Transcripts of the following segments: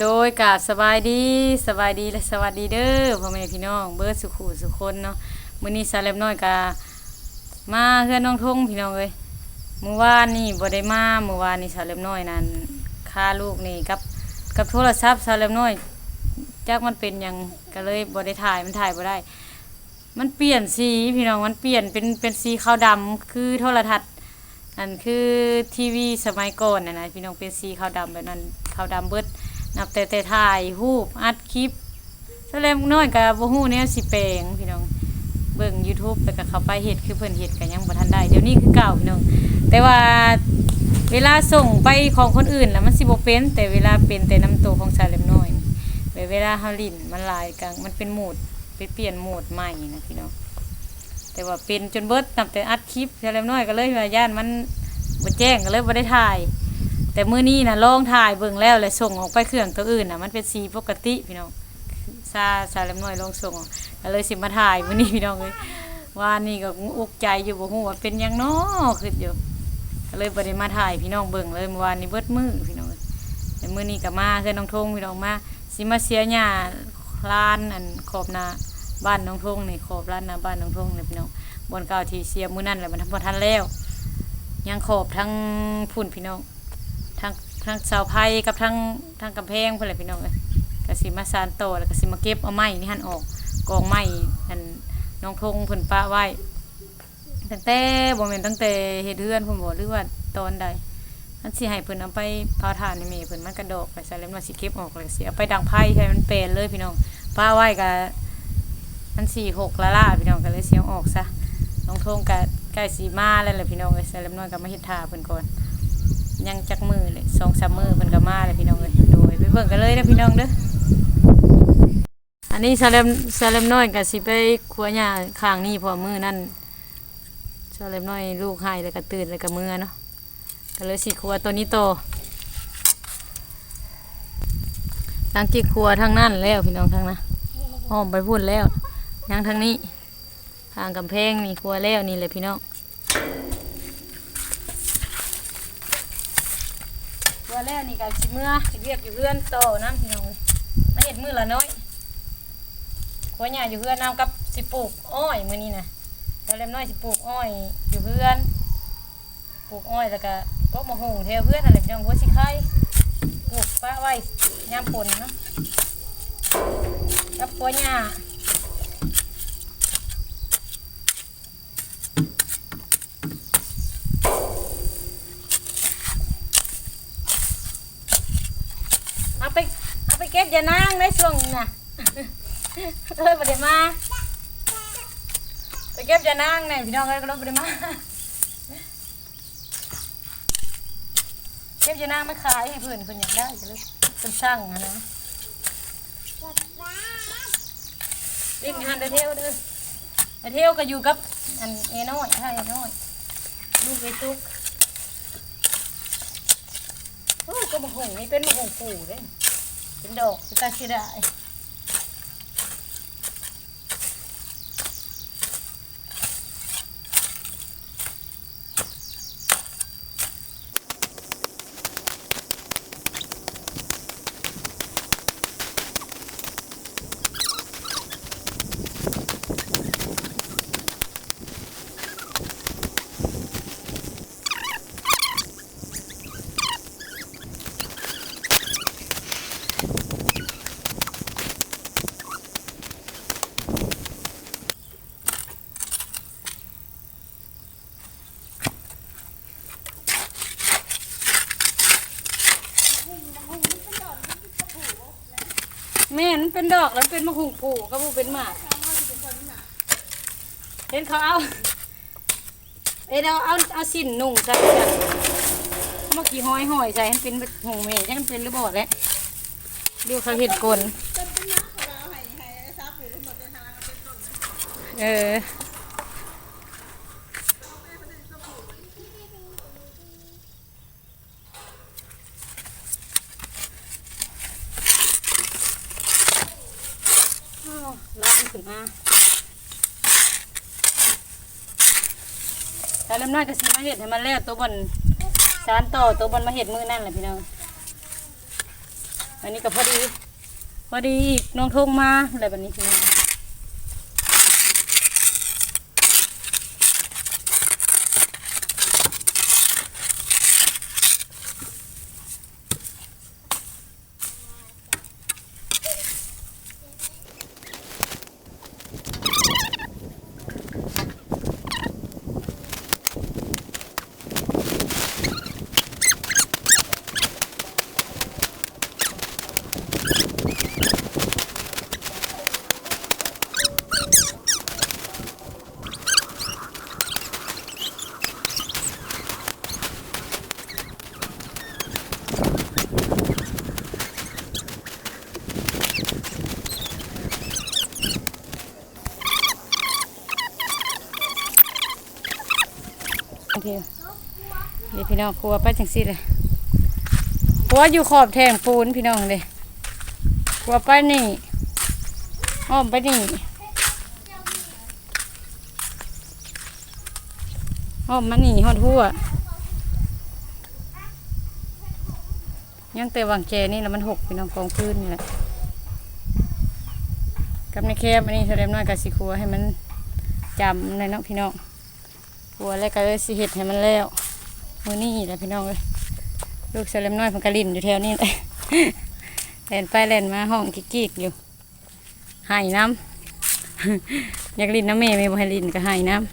โดยกาบสบายดีสบายดีและสวัสดีเด้อพ่อแม่พี่น้องเบิร์ดสุขุสุคนเนาะมื้อนี้สาเล็บน้อยกามาเฮือนน้องทงพี่น้องเอ้ยเมื่อวานนี่บ่ได้มาเมื่อวานนี่สาเล็บน้อยนั่นค่าลูกนี่กับกับโทรศัพท์สาเล็บน้อยจักมันเป็นหยังก็เลยบ่ได้ถ่ายมันถ่ายบ่ได้ มันเปลี่ยนสีพี่น้องมันเปลี่ยนเป็นเป็นสีขาวดำคือโทรทัศน์อันคือทีวีสมัยก่อนนะนะพี่น้องเป็นสีขาวดำแบบนั้นขาวดำเบิด นับแต่แต่ถ่ายรูปอัดคลิปแสดงน้อยกับบ่ฮู้แนวสิแปลงพี่น้องเบิ่ง YouTube แล้วก็เข้าไปเฮ็ดคือเพิ่นเฮ็ดก็ยังบ่ทันได้เดี๋ยวนี้คือเก่าพี่น้องแต่ว่าเวลาส่งไปของคนอื่นแล้วมันสิบ่เป็น แต่เวลาเป็นแต่น้ำตัวของสาเล็มน้อยแบบเวลาเฮาลิ้นมันลายกังมันเป็นโหมดไปเปลี่ยนโหมดใหม่นะพี่น้องแต่ว่าเป็นจนเบิดนับแต่อัดคลิปเล็กน้อยก็เลยว่าย่านมันบ่แจ้งก็เลยบ่ได้ถ่าย แต่มื้อนี้นะลองถ่ายเบิ่งแล้วแล้วส่งออกไปเครื่องตัวอื่นนะมันเป็นสีปกติพี่น้องซาซาเล็กน้อยลองส่งออกก็เลยสิมาถ่ายมื้อนี้พี่น้องเอ้ยว่านี่ก็อุกใจอยู่บ่ฮู้ว่าเป็นยังน้อคิดอยู่ก็เลยบ่ได้มาถ่ายพี่น้องเบิ่งเลยเมื่อวานนี้เบิดมือพี่น้องแต่มื้อนี้ก็มาเฮือนน้องทงพี่น้องมาสิมาเสียหญ้าลานอันขอบนาบ้านน้องทงนี่ขอบร้านนาบ้านน้องทงนี่พี่น้องบนเก่าที่เสียมื้อนั่นแหละมันทำพอทันแล้ว ยังขอบทั้งพุ่นพี่น้อง ทั้งทั้งเสาไผ่กับทั้งทั้งกำแพงเพื่อนแหละพี่น้องเลยกสิมาซานโตแล้วกสิมาเก็บเอาไม้นี่หันออกกองไม้นั่นน้องทงเพิ่นปะไว้ตั้งแต่บ่แม่นตั้งแต่เฮ็ดเฮือนเพิ่นบ่หรือว่าตอนใดมันสิให้เพิ่นเอาไปเผาถ่านให้แม่เพิ่นมันกระดอกไปซะแล้วมันสิเก็บออกเลยสิเอาไปดังไผ่ให้มันเป็นเลยพี่น้องปะไว้ก็มันสี่หกละล่าพี่น้องก็เลยเสียงออกซะน้องทงกับใกล้สีมาแล้วแหละพี่น้องเลยใส่เล็บน้อยก็มาเฮ็ดท่าเพิ่นก่อน ยังจักมือเลยสองสามมือเพิ่นก็มาเลยพี่น้องเลยโดยไปเบิ่งกันเลยนะพี่น้องเด้ออันนี้ซาเลมซาเลมน้อยก็สิไปขัวหญ้าข้างนี้เพอมือนั่นซาเลมน้อยลูกให้แล้วก็ตื่นแล้วก็มือเนาะก็เลยสิขัวตัวนี้โตหลังจากขัวทางนั้นแล้วพี่น้องทางนั้นอ้อมไปพูดแล้วยังทางนี้ทางกำแพงนี่ครัวแล้วนี่เลยพี่น้องครัว แล้วนี่กับสิเมื่อสิเรียกอยู่เพื่อนโตน้ำพี่น้องมาเห็ดมือละน้อยครัวใหญ่อยู่เพื่อนน้ำกับสิปลูกอ้อยมือนี้นะแล้วเล็มน้อยสิปลูกอ้อยอยู่เพื่อนปลูกอ้อยแล้วก็ก็มาหุงเทเพื่อนอะไรพี่น้องหัวสิไข่ปลูกป้าไว้ยามปนเนาะกับปัวหญ้าเอาไป เอาไปเก็บยานางในช่วงนี้นะเลยประเดี๋ยวมาไปเก็บยานางเนี่ยพี่น้องเลยก็ลยประเดี๋ยวมาเก็บยานางไมาขายให้เพื่อนเพื่อนอยากได้ก็เลยเป็นสร้างอะนะลิ้นหันเดเทวเด้อเดเทวก็อยู่กับอันเอน้อยให้เอน้อยลูกไอ้ตุ๊กโอ้ยก็มะฮงนี่เป็นมะฮงปู่เลย เป็นดอกเป็นตาสีได้ แม่นมันเป็นดอกแล้วเป็นมะฮงปู่ก็บูเป็นหมากเห็นเขาเอาเอ้ยเอาเอาเอาสิ้นนุ่งใส่จ้ะเมื่อกี้ห้อยห้อยใส่ให้เป็นหงเมย์ยังเป็นหรือบ่แหละเดี๋ยวเขาเห็นกลเอออ้าวล้าง ขึ้นมาแต่เริ่มน้อยก็สิมาเห็ดให้มันแล้วตัวบนสานต่อตัวบนมาเห็ดมือนั่นแหละพี่น้องอันนี้ก็พอดี พอดีอีกน้องทงมาอะไรแบบนี้พี่น้อง โอเคเดี๋ยวพี่น้องครัวไปจังสิเลยครัวอยู่ขอบแทงปูนพี่น้องเลยครัวไปนี่อ้อมไปนี่อ้อมมานี่ฮอดหัวยังแต่วางแจนี่แล้วมันหกพี่น้องกองพื้นนี่แหละกับในแคบอันนี้แสดงน้อยกับสิครัวให้มันจำในอยเนาะพี่น้อง หัวแล้วก็เสิเห็ดให้มันแล้วมือนี่แหละพี่น้องเลยลูกเสลมน้อยเพันกะลินอยู่แถวนี้เลยเล่นไปเล่นมาห้องกิ๊กๆอยู่หายน้ำอยากลินน้ำเมย์ไม่บ่ให้ลินก็หายน้ำ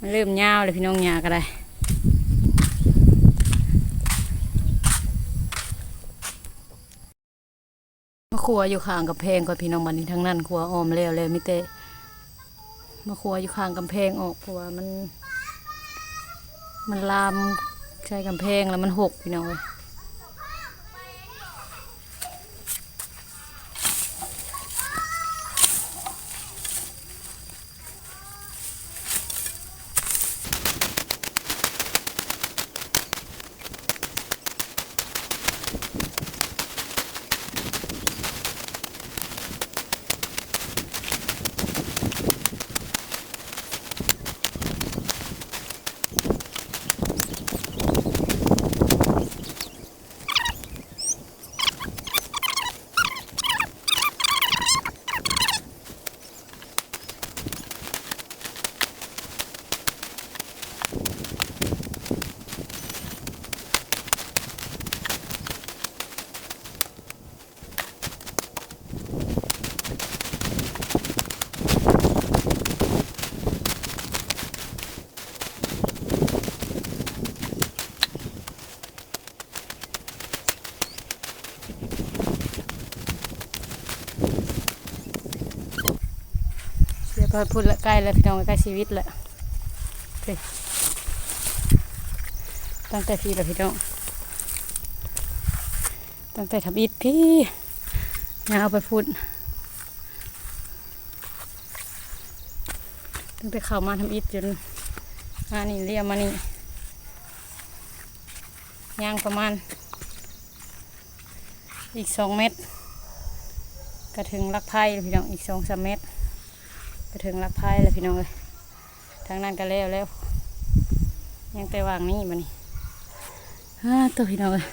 มันเริ่มยาวเลยพี่น้องยาก็ได้ มาครัวอยู่ข้างกับเพงกับพี่น้องบันนี้ทั้งนั้นครัวออมแล้วแล้วมิเตมาครัวอยู่ข้างกำแพงออกเพราะว่ามัน มันลามใช้กำแพงแล้วมันหกพี่น้องเอ้ย พอพูดละใกล้แล้วพี่น้องใกล้ชีวิตล้วโอเคตั้งแต่พี่แล้วพี่น้องตั้งแต่ทำอิฐพี่ ยาไปพูดตั้งแต่เข้ามาทำอิฐจนมานี่เรียมานี่ยางประมาณ อีกสองเมตรก็ถึงลักไพ่แล้วพี่น้องอีกสองสามเมตรก็ถึงลักไพ่แล้วพี่น้องเลยทางนั้นก็แล้วแล้ว ยังแต่วางนี่มานี่ฮ่าตัวพี่น้องเลย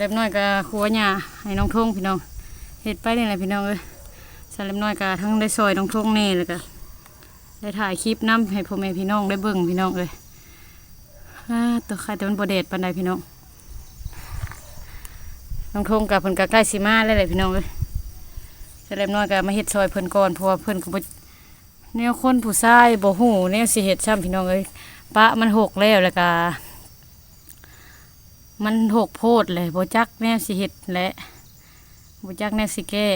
เล็บน้อยก็ครัวหญ้าให้น้องทงพี่น้อง เห็ดไปนี่แหละพี่น้องเลยสเล็บน้อยก็ทั้งได้ซอยน้องทงแน่เลยก็ได้ถ่ายคลิปน้ำให้พ่อแม่พี่น้องได้เบิ่งพี่น้องเลยตัวใครแต่มันบเดดปันใดพี่น้องน้องทงกับเพิ่นก็ใกล้สิมาแล้วแหละพี่น้องเอ้ยแต่เล็บน้อยก็มาเฮ็ดซอยเพิ่นก่อนเพราะว่าเพิ่นก็บแนวคนผู้ชายบ่ฮู้แนวสิเฮ็ดซ้ำพี่น้องเอ้ยปะมันหกแล้วแล้วก็มันหกโพดเลยโบจักแนวสิเฮ็ดและ บ่จักแนวสิแก้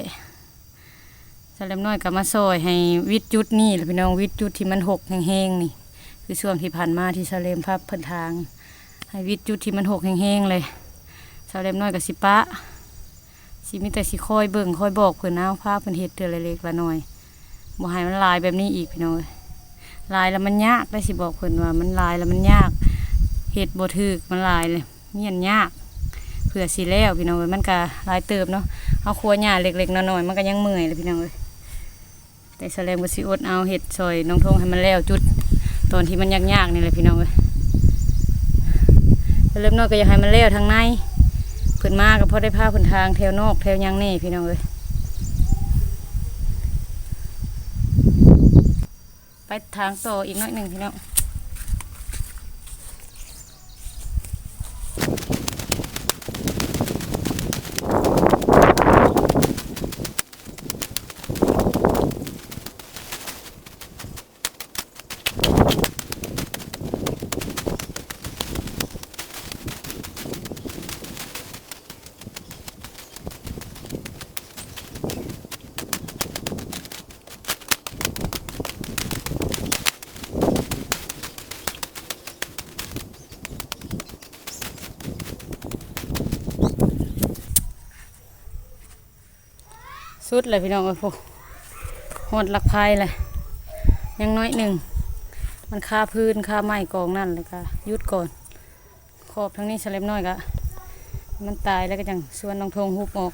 แต่เล็บน้อยก็มาซอยให้วิดจุดนี่พี่น้องวิดจุดที่มันหกแห้งๆนี่ คือช่วงที่ผ่านมาที่ซาเลมภาพเพิ่นทาง ให้วิดจุดที่มันหกแห้งๆเลยสาเล็มน้อยกับสิปะสิมีแต่สิคอยเบิ่งคอยบอกเพิ่นเอาภาพเพิ่นเฮ็ดเตือนเล็กๆละหน่อยบ่ให้มันลายแบบนี้อีกพี่น้องเอ้ยลายแล้วมันยากได้สิบอกเพิ่นว่า มันลายแล้วมันยากเฮ็ดบ่ถึกมันลายเลยเมียนยากเผื่อสิแล้วพี่น้องมันก็ลายเติบเนาะ เอาครัวหญ้าเล็กๆน้อยๆมันก็ยังเมื่อยเลยพี่น้องเอ้ยแต่สาวเล็มก็สิอดเอาเฮ็ดซอยน้องทงให้มันแล้วจุดตอนที่มันยากๆนี่แหละพี่น้องเอ้ยเริ่มน้อยก็อยากให้มันเลี้ยวทางในเพิ่นมาก็พอได้พาเพิ่นทางแถวนอกแถวยังนี่พี่น้องเอ้ยไปทางต่ออีกน้อยหนึ่งพี่น้อง สุดเลยพี่น้องเอ้ยพวกหดหลักพายเลยยังน้อยหนึ่ง มันคาพื้นคาไม้กองนั่นเลยก็หยุดก่อนขอบทั้งนี้สเล็บน้อยก็มันตายแล้วก็จังส่วนน้องทงหุบออก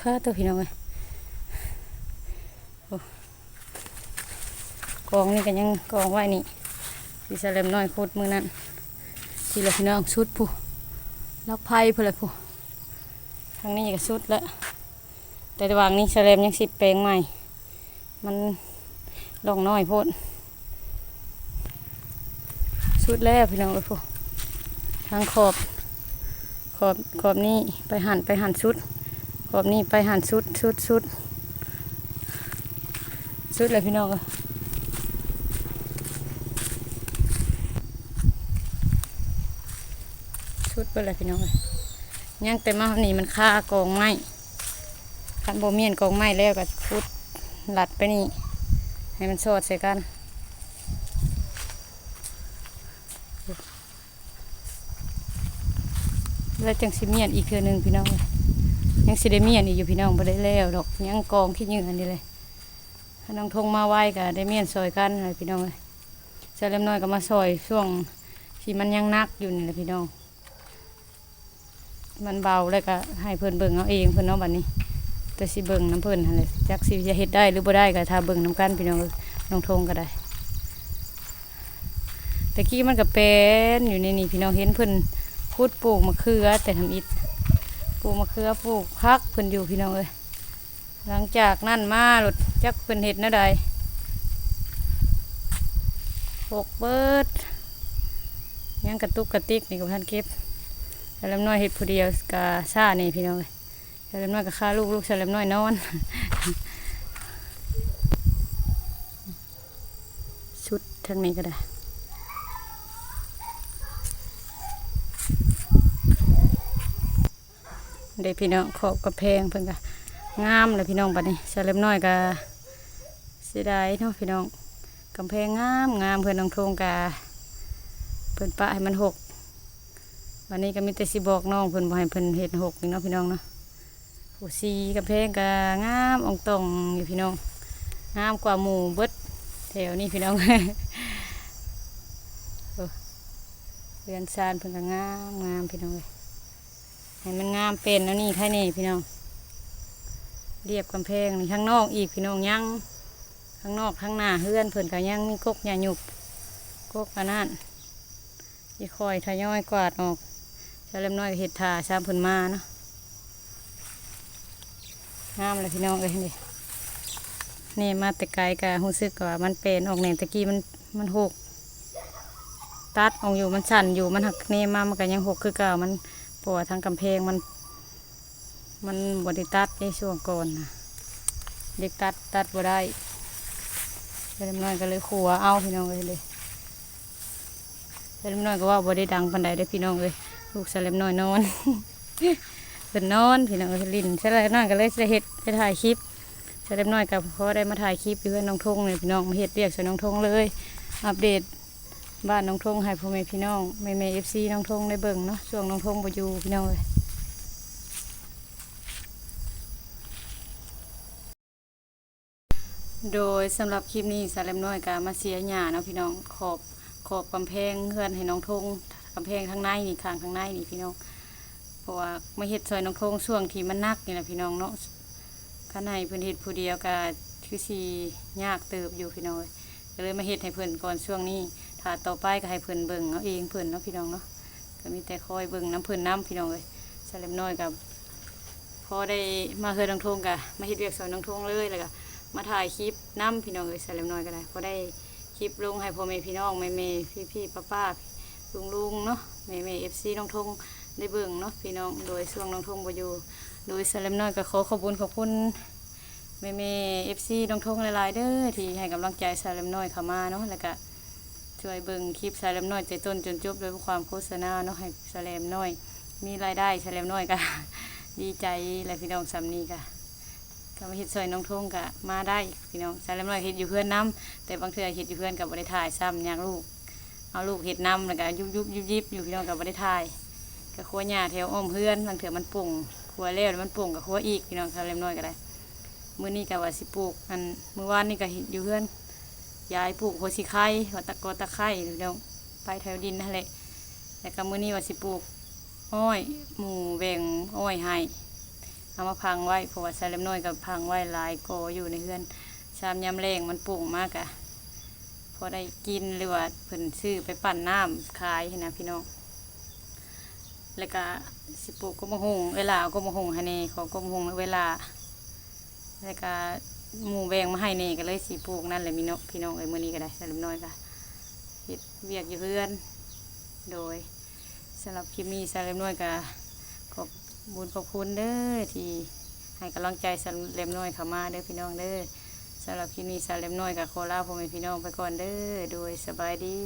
ฟ้าตัวพี่น้องเลยกองนี่ก็ยังกองไว้นี่ที่สเล็บน้อยขุดมือนั่นทีละพี่น้องสุดผู้ลักไพ่ผู้ละผู้ทางนี้ก็สุดแล้ว แต่ระหว่างนี้สแลมยังสิบแปลงใหม่ มันลองน้อยโพดสุดแล้วพี่น้องเอ้ยพวกทางขอบ ขอบขอบนี้ไปหันไปหันสุด ขอบนี้ไปหันสุดสุดสุดสุดเลยพี่น้องเอ้ยสุดไปเลยพี่น้องเอ้ยยังแต่มานี่มันค่ากองไม้ คันโบเมียนกองไม้แล้วก็พุดหลัดไปนี่ ให้มันสอดใส่กันแล้วจังสิเมียนอีกเทือหนึงพี่น้องยังสิได้เมียนอีกอยู่พี่น้องบ่ได้แล้วดอกยังกองขี้เหงื่อนี่เลยถ้าน้องทงมาไหวก็ได้เมียนซอยกันเลยพี่น้องเลยเสร็จเล็มน้อยก็มาซอยช่วงที่มันยังนักอยู่นี่แหละพี่น้อง มันเบาแล้วก็ให้เพิ่นเบิ่งเอาเองเพิ่นเนาะบัดนี้ แต่สิเบิ่งน้ำเพิ่นหั่นแหละจักสิจะเฮ็ดได้หรือบ่ได้ก็ถ้าเบิ่งน้ำกันพี่น้องน้องทงก็ได้แต่กี้มันก็เป็นอยู่ในนี่พี่น้องเห็นเพิ่นพูดปลูกมะเขือ แต่ทำอิฐปลูกมะเขือปลูกพักเพิ่นอยู่พี่น้องเอ้ยหลังจากนั้นมาหลุดจักเพิ่นเฮ็ดนวใดหกเบิดยังกระตุกกระติกนี่กับท่านเก็บแต่ลำน้อยเฮ็ดผู้เดียวกะซ่านี่พี่น้องเอ้ย เฉลิมน้อยก็ฆ่าลูกลูกเฉลิมน้อยนอนชุดทางนี้ก็ได้เด็กพี่น้องขอบกระแพงเพิ่นก็งามเลยพี่น้องบัดนี้เฉลิมน้อยก็เสียดายเนาะพี่น้องกำแพงงามงามเพิ่อนน้องโทงกาเพิ่อนปะให้มันหกวันนี้ก็มีแต่สิบอกน้องเพิ่อนบ่ให้เพิ่อนเฮ็ดหกนี่เนาะพี่น้องเนาะ ผู้ซีกับเพลงก็งามองตองอยู่พี่น้องงามกว่าหมู่เบิดแถวนี้พี่น้องโอ้เรือนซานเพิ่นก็งามงามพี่น้องเลยให้มันงามเป็นแล้วนี่แค่นี้พี่น้องเรียบกำแพงนี่ข้างนอกอีกพี่น้องยังข้างนอกข้างหน้าเฮือนเพิ่นก็ยังมีกกหญ้าหยุบกกอันนั้นยี่คอยทยอยกวาดออกจะเริ่มน้อยก็เห็ดทาชามเพิ่นมาเนาะ งามเลยพี่น้องเลยนี่นี่มาแต่ไกลกะรู้สึกว่ามันเป็นออกแหน่งตะกี้มันมันหกตัดออกอยู่มันสั่นอยู่มันหักเน่มามันก็ยังหกคือเก่ามันปวดทางกำแพงมัน มันบไดิตัดในช่วงก่อนนะเด็กตัดตัดบ่ได้เล็กน้อยก็เลยขัวเอาพี่น้องเลยเลยเล็กน้อยก็ว่าบ่ได้ดังปันใดได้พี่น้องเลยลูกสาวเล็กน้อยนอน เป็นนอนพี่น้องเอ้ยลินใช่แล้วน้อยก็เลยจะเฮ็ดไปถ่ายคลิปใช่แล้วน้อยกับพอได้มาถ่ายคลิปอยู่เพื่อนน้องทงเลยพี่น้องมาเฮ็ดเรียกใส่น้องทงเลย อัปเดตบ้านน้องทงให้พ่อแม่พี่น้องแม่แม่เอฟซีน้องทงได้เบิ่งเนาะช่วงน้องทงบ่อยู่พี่น้องเลยโดยสำหรับคลิปนี้สาเลมน้อยกามาเสียหญ้าเนาะพี่น้องขอบขอบกำแพงเพื่อนให้น้องทงกำแพงข้างในนี่ข้างข้างในนี่พี่น้อง ราะว่ามาเฮ็ดซอยน้องโทงช่วงที่มันนักนี่แหละพี่น้องเนาะข้างในเพิ่นเฮ็ดผู้เดียวก็คือสิยากเติบอยู่พี่น้องเอ้ยก็เลยมาเฮ็ดให้เพิ่นก่อนช่วงนี้ถ้าต่อไปก็ให้เพิ่นเบิ่งเอาเองเพิ่นเนาะพี่น้องเนาะก็มีแต่คอยเบิ่งน้ำเพิ่นน้ำพี่น้องเอ้ยสาเลมน้อยกับพอได้มาเฮือน้องทงกะมาเฮ็ดเวียกสอนน้องทงเลยแล้วก็มาถ่ายคลิปน้ำพี่น้องเอ้ยสาเลมน้อยก็ได้พอได้คลิปลงให้พ่อแม่พี่น้องแม่แม่พี่พี่ป้าป้าลุงลุงเนาะแม่แม่เอฟซีน้องทง ได้เบิ่งเนาะพี่น้องโดยช่วงน้องทงบ่อยู่โดยสาเลมน้อยก็ขอขอบคุณขอบคุณแม่เมเอฟซีน้องทงหลายๆเด้อที่ให้กำลังใจสายลำน้อยเข้ามาเนาะแล้วก็ช่วยเบิ่งคลิปสายลำน้อยแต่ต้นจนจบโดวยความโฆษณาเนาะให้สายลำน้อย มีรายได้สายลำน้อยก็ดีใจและพี่น้องสำนีก็ก็มาเฮ็ดซอยน้องทงก็มาได้พี่น้องสายลำน้อยเฮ็ดอยู่เพื่อนน้ำแต่บางเทื่อเฮ็ดอยู่เพื่อนกับบริถ่ายซ้ำอยากลูกเอาลูกเฮ็ดน้ำแล้วก็ยุบยุบยิบยิบอยู่พี่น้องกับบริถ่าย ก็ครัวหญ้าแถวอ้อมเพื่อนบางเทื่อมันปุ่งครัวแล้วแล้วมันปุ่งกับครัวอีกพี่น้องสายลำน้อยก็ได้มื้อนี้ก็ว่าสิปลูกอันมื้อวานนี่ก็อยู่เพื่อนยายปลูกโหสิไข่ว่าตะกอตะไคร้เดี๋ยวไปแถวดินนั่นแหละแล้วก็มื้อนี้ว่าสิปลูกอ้อยหมูแบ่งอ้อยให้เอามาพังไว้เพราะว่าใส่เล็มน้อยกับพังไว้หลายกออยู่ในเฮือนชามยำแรงมันปลูกมากอะพอได้กินหรือว่าเพิ่นซื้อไปปั่นน้ำขายให้นะพี่น้อง แล้วก็สิปลูกก็มะฮงเวลาก็มะฮงให้แนี่ของก็มะฮงเวลา แล้วก็หมูแบงมาให้เน่ก็เลยสีปลูกนั่นแหละมีเนาะพี่น้องเอ้ยมื้อนี้ก็ได้สำหรับน้อยก็เฮ็ดเวียกอยู่เพื่อน โดยสำหรับคลิปนี้สำหรับน้อยก็ขอบบุญขอบคุณเด้อที่ให้กำลังใจสำหรับน้อยเข้ามาเด้อพี่น้องเด้อสำหรับคลิปนี้สำหรับน้อยก็ขอลาพ่อแม่พี่น้องไปก่อนเด้อโดยสบายดี